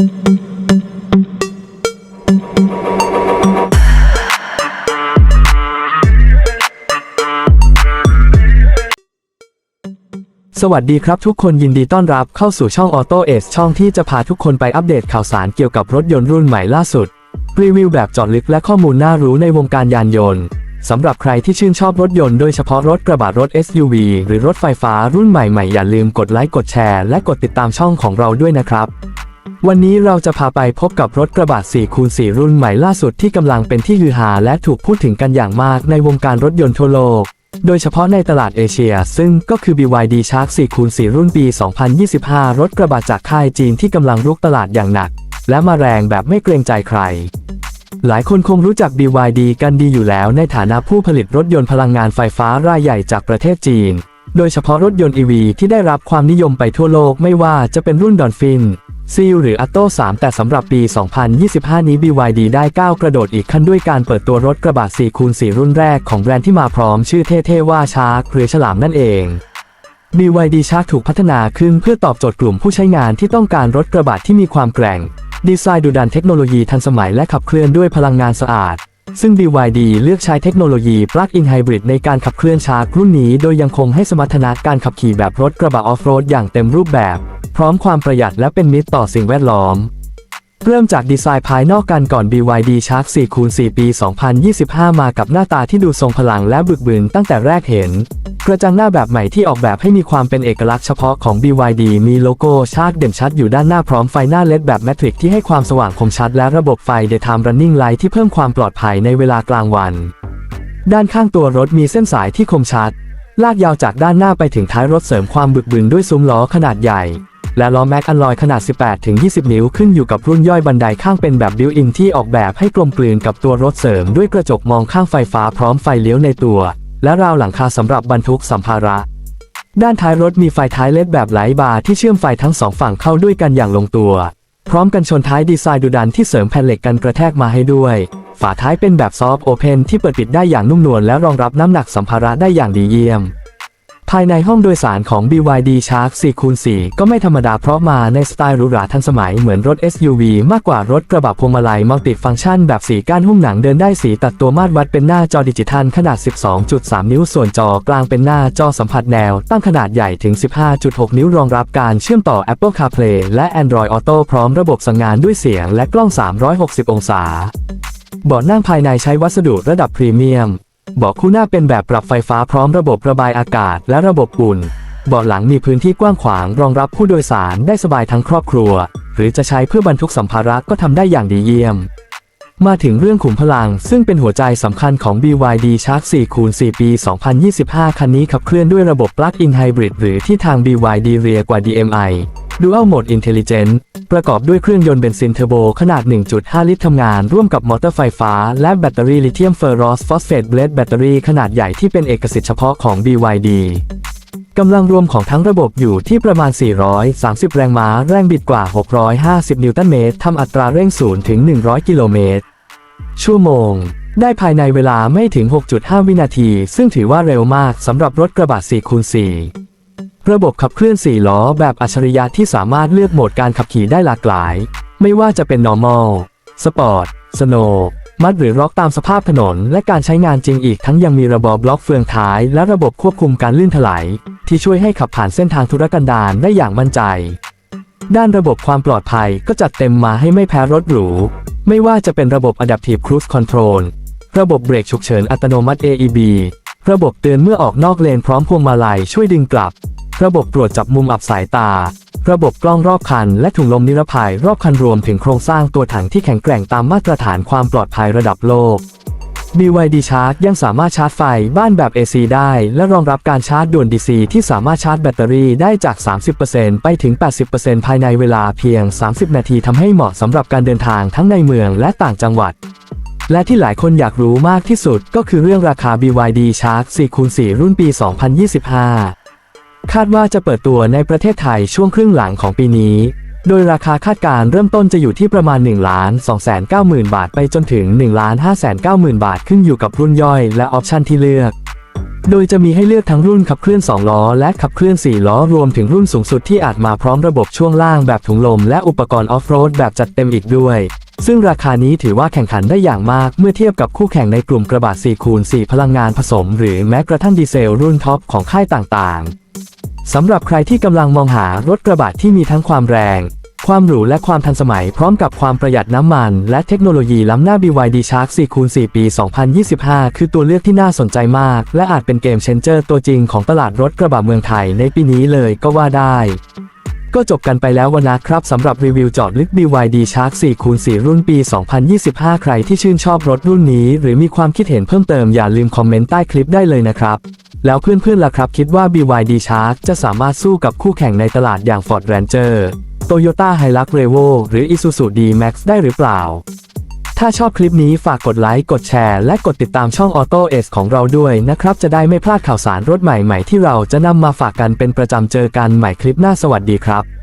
สวัสดีครับทุกคนยินดีต้อนรับเข้าสู่ช่อง Auto a อช่องที่จะพาทุกคนไปอัปเดตข่าวสารเกี่ยวกับรถยนต์รุ่นใหม่ล่าสุด รีวิวแบบจอดลึกและข้อมูลน่ารู้ในวงการยานยนต์สำหรับใครที่ชื่นชอบรถยนต์โดยเฉพาะรถกระบะรถ SUV หรือรถไฟฟ้ารุ่นใหม่ๆ อย่าลืมกดไลค์กดแชร์และกดติดตามช่องของเราด้วยนะครับ วันนี้เราจะพาไปพบกับรถกระบะ4คูณ4รุ่นใหม่ล่าสุดที่กำลังเป็นที่ฮือฮาและถูกพูดถึงกันอย่างมากในวงการรถยนต์ทั่วโลก โดยเฉพาะในตลาดเอเชีย ซึ่งก็คือ BYD Shark 4คูณ4รุ่นปี 2025 รถกระบะจากค่ายจีนที่กำลังรุกตลาดอย่างหนัก และมาแรงแบบไม่เกรงใจใคร หลายคนคงรู้จัก BYD กันดีอยู่แล้วในฐานะผู้ผลิตรถยนต์พลังงานไฟฟ้ารายใหญ่จากประเทศจีน โดยเฉพาะรถยนต์ EV ที่ได้รับความนิยมไปทั่วโลกไม่ว่าจะเป็นรุ่นดอนฟิน ซีหรืออัตโต้3แต่สำหรับปี 2025 นี้ BYD ได้ก้าวกระโดดอีกขั้นด้วยการเปิดตัวรถกระบะ4คูณ4รุ่นแรกของแบรนด์ที่มาพร้อมชื่อเท่ๆว่าชาร์กหรือฉลามนั่นเอง BYD ชาร์คถูกพัฒนาขึ้นเพื่อตอบโจทย์กลุ่มผู้ใช้งานที่ต้องการรถกระบะที่มีความแกร่ง ดีไซน์ดุดันเทคโนโลยีทันสมัยและขับเคลื่อนด้วยพลังงานสะอาด ซึ่ง BYD เลือกใช้เทคโนโลยี Plug-in Hybrid ในการขับเคลื่อนชาร์กรุ่นนี้ โดยยังคงให้สมรรถนะการขับขี่แบบรถกระบะออฟโรดอย่างเต็มรูปแบบ พร้อมความประหยัดและเป็นมิตรต่อสิ่งแวดล้อม เริ่มจากดีไซน์ภายนอกกันก่อน BYD Shark 4คูณ4ปี 2025 มากับหน้าตาที่ดูทรงพลังและบึกบึนตั้งแต่แรกเห็น กระจังหน้าแบบใหม่ที่ออกแบบให้มีความเป็นเอกลักษณ์เฉพาะของ BYD มีโลโก้ชาร์กเด่นชัดอยู่ด้านหน้าพร้อมไฟหน้าเลดแบบแมทริกที่ให้ความสว่างคมชัดและระบบไฟ Daytime Running Light ที่เพิ่มความปลอดภัยในเวลากลางวัน ด้านข้างตัวรถมีเส้นสายที่คมชัด ลากยาวจากด้านหน้าไปถึงท้ายรถเสริมความบึกบึนด้วยซุ้มล้อขนาดใหญ่ และล้อแม็กอันลอยขนาด 18-20 นิ้วขึ้นอยู่กับรุ่นย่อยบันไดข้างเป็นแบบบิวอินที่ออกแบบให้กลมกลืนกับตัวรถเสริมด้วยกระจกมองข้างไฟฟ้าพร้อมไฟเลี้ยวในตัว และราวหลังคาสำหรับบรรทุกสัมภาระ ด้านท้ายรถมีไฟท้ายเลดแบบไหลบาร์ที่เชื่อมไฟทั้งสองฝั่งเข้าด้วยกันอย่างลงตัว พร้อมกันชนท้ายดีไซน์ดุดันที่เสริมแผ่นเหล็กกันกระแทกมาให้ด้วย ฝาท้ายเป็นแบบซอฟต์โอเพนที่เปิดปิดได้อย่างนุ่มนวลและรองรับน้ำหนักสัมภาระได้อย่างดีเยี่ยม ภายในห้องโดยสารของ BYD Shark 4คูณ4ก็ไม่ธรรมดาเพราะมาในสไตล์หรูหราทันสมัยเหมือนรถ SUV มากกว่ารถกระบะพวงมาลัยมัลติฟังก์ชันแบบสีก้านหุ้มหนังเดินได้สีตัดตัวมาตรวัดเป็นหน้าจอดิจิทัลขนาด 12.3 นิ้วส่วนจอกลางเป็นหน้าจอสัมผัสแนว ตั้งขนาดใหญ่ถึง 15.6 นิ้วรองรับการเชื่อมต่อ Apple CarPlay และ Android Auto พร้อมระบบสั่งงานด้วยเสียงและกล้อง 360 องศาเบาะนั่งภายในใช้วัสดุระดับพรีเมียม เบาะคู่หน้าเป็นแบบปรับไฟฟ้าพร้อมระบบระบายอากาศและระบบอุ่น เบาะหลังมีพื้นที่กว้างขวางรองรับผู้โดยสารได้สบายทั้งครอบครัว หรือจะใช้เพื่อบรรทุกสัมภาระก็ทำได้อย่างดีเยี่ยม มาถึงเรื่องขุมพลัง ซึ่งเป็นหัวใจสำคัญของ BYD Shark 4 คูณ4ปี 2025 คันนี้ขับเคลื่อนด้วยระบบ Plug-in Hybrid หรือที่ทาง BYD เรียกว่า DMI Dual Mode Intelligent ประกอบด้วยเครื่องยนต์เบนซินเทอร์โบขนาด 1.5 ลิตรทำงาน ร่วมกับมอเตอร์ไฟฟ้า และแบตเตอรี่ลิเธียมเฟอร์รอสฟอสเฟตเบลดแบตเตอรี่ขนาดใหญ่ที่เป็นเอกสิทธิ์เฉพาะของ BYD กำลังรวมของทั้งระบบอยู่ที่ประมาณ 430 แรงม้า แรงบิดกว่า 650 นิวตันเมตรทำอัตราเร่ง0ถึง 100 กิโลเมตร ชั่วโมง ได้ภายในเวลาไม่ถึง 6.5 วินาที ซึ่งถือว่าเร็วมากสำหรับรถกระบะ4คูณ4 ระบบขับเคลื่อน 4 ล้อแบบอัจฉริยะที่สามารถเลือกโหมดการขับขี่ได้หลากหลาย ไม่ว่าจะเป็น normal sport snow มัดหรือร็อกตามสภาพถนน และการใช้งานจริงอีกทั้งยังมีระบบบล็อกเฟืองท้าย และระบบควบคุมการลื่นถลายที่ช่วยให้ขับผ่านเส้นทางธุรกันดารได้อย่างมั่นใจ ด้านระบบความปลอดภัยก็จัดเต็มมาให้ไม่แพ้รถหรู ไม่ว่าจะเป็นระบบ Adaptive Cruise Control ระบบเบรกฉุกเฉินอัตโนมัติ AEB ระบบเตือนเมื่อออกนอกเลนพร้อมพวงมาลัยช่วยดึงกลับ ระบบตรวจจับมุมอับสายตา ระบบกล้องรอบคัน และถุงลมนิรภัยรอบคันรวมถึงโครงสร้างตัวถังที่แข็งแกร่งตามมาตรฐานความปลอดภัยระดับโลก BYD Charge ยังสามารถชาร์จไฟบ้านแบบ AC ได้ และรองรับการชาร์จด่วน DC ที่สามารถชาร์จแบตเตอรี่ได้จาก 30%ไปถึง 80%ภายในเวลาเพียง 30 นาทีทำให้เหมาะสำหรับการเดินทางทั้งในเมืองและต่างจังหวัด และที่หลายคนอยากรู้มากที่สุดก็คือเรื่องราคา BYD Shark 4คูณ4รุ่นปี 2025 คาดว่าจะเปิดตัวในประเทศไทยช่วงครึ่งหลังของปีนี้ โดยราคาคาดการณ์เริ่มต้นจะอยู่ที่ประมาณ1 2 9 0 0 0 0 บาทไปจนถึง1 5 9 0 0 0 0 บาทขึ้นอยู่กับรุ่นย่อยและออปชันที่เลือก โดยจะมีให้เลือกทั้งรุ่นขับเคลื่อน 2 ล้อ และขับเคลื่อน 4 ล้อรวมถึงรุ่นสูงสุดที่อาจมาพร้อมระบบช่วงล่างแบบถุงลม และอุปกรณ์ออฟโรดแบบจัดเต็มอีกด้วย ซึ่งราคานี้ถือว่าแข่งขันได้อย่างมากเมื่อเทียบกับคู่แข่งในกลุ่มกระบะ4คูณ4พลังงานผสม หรือแม้กระทั่งดีเซลรุ่นท็อปของค่ายต่างๆ สำหรับใครที่กำลังมองหารถกระบะที่มีทั้งความแรง ความหรูและความทันสมัยพร้อมกับความประหยัดน้ำมัน และเทคโนโลยีล้ำหน้า BYD Shark 4คูณ4ปี 2025 คือตัวเลือกที่น่าสนใจมาก และอาจเป็นเกมเชนเจอร์ตัวจริงของตลาดรถกระบะเมืองไทยในปีนี้เลยก็ว่าได้ ก็จบกันไปแล้ววันนะครับสำหรับรีวิวจอดลึก BYD Shark 4คูณ4รุ่นปี 2025 ใครที่ชื่นชอบรถรุ่นนี้ หรือมีความคิดเห็นเพิ่มเติมอย่าลืมคอมเมนต์ใต้คลิปได้เลยนะครับ แล้วเพื่อนๆล่ะครับคิดว่า BYD Charge จะสามารถสู้กับคู่แข่งในตลาดอย่าง Ford Ranger Toyota Hilux Revo หรือ Isuzu D-Max ได้หรือเปล่า ถ้าชอบคลิปนี้ฝากกดไลค์ กดแชร์ และกดติดตามช่อง Auto S ของเราด้วยนะครับ จะได้ไม่พลาดข่าวสารรถใหม่ๆ ที่เราจะนำมาฝากกันเป็นประจำเจอกันใหม่คลิปหน้าสวัสดีครับ